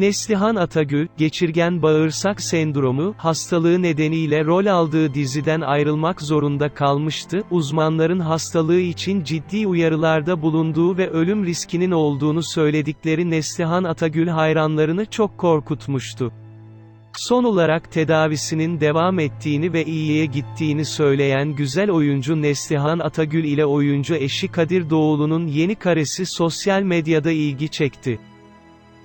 Neslihan Atagül, geçirgen bağırsak sendromu, hastalığı nedeniyle rol aldığı diziden ayrılmak zorunda kalmıştı, uzmanların hastalığı için ciddi uyarılarda bulunduğu ve ölüm riskinin olduğunu söyledikleri Neslihan Atagül hayranlarını çok korkutmuştu. Son olarak tedavisinin devam ettiğini ve iyiye gittiğini söyleyen güzel oyuncu Neslihan Atagül ile oyuncu eşi Kadir Doğulu'nun yeni karesi sosyal medyada ilgi çekti.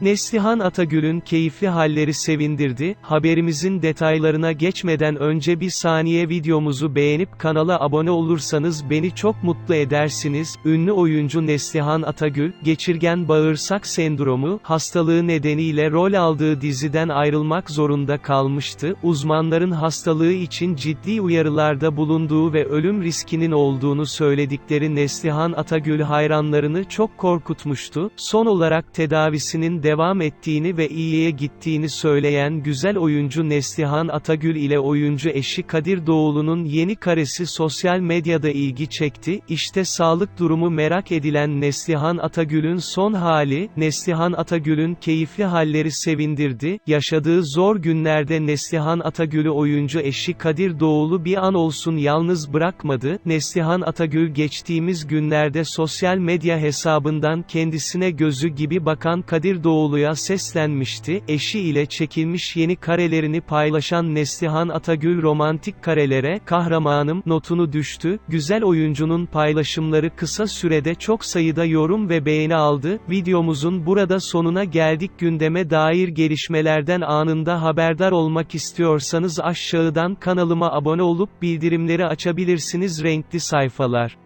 Neslihan Atagül'ün keyifli halleri sevindirdi, haberimizin detaylarına geçmeden önce bir saniye videomuzu beğenip kanala abone olursanız beni çok mutlu edersiniz, ünlü oyuncu Neslihan Atagül, geçirgen bağırsak sendromu, hastalığı nedeniyle rol aldığı diziden ayrılmak zorunda kalmıştı, uzmanların hastalığı için ciddi uyarılarda bulunduğu ve ölüm riskinin olduğunu söyledikleri Neslihan Atagül hayranlarını çok korkutmuştu, son olarak tedavisinin devam ettiğini ve iyiye gittiğini söyleyen güzel oyuncu Neslihan Atagül ile oyuncu eşi Kadir Doğulu'nun yeni karesi sosyal medyada ilgi çekti, işte sağlık durumu merak edilen Neslihan Atagül'ün son hali, Neslihan Atagül'ün keyifli halleri sevindirdi, yaşadığı zor günlerde Neslihan Atagül'ü oyuncu eşi Kadir Doğulu bir an olsun yalnız bırakmadı, Neslihan Atagül geçtiğimiz günlerde sosyal medya hesabından kendisine gözü gibi bakan Kadir Doğulu'ya seslenmişti, eşi ile çekilmiş yeni karelerini paylaşan Neslihan Atagül romantik karelere, kahramanım, notunu düştü, güzel oyuncunun paylaşımları kısa sürede çok sayıda yorum ve beğeni aldı, videomuzun burada sonuna geldik. Gündeme dair gelişmelerden anında haberdar olmak istiyorsanız aşağıdan kanalıma abone olup bildirimleri açabilirsiniz. Renkli sayfalar.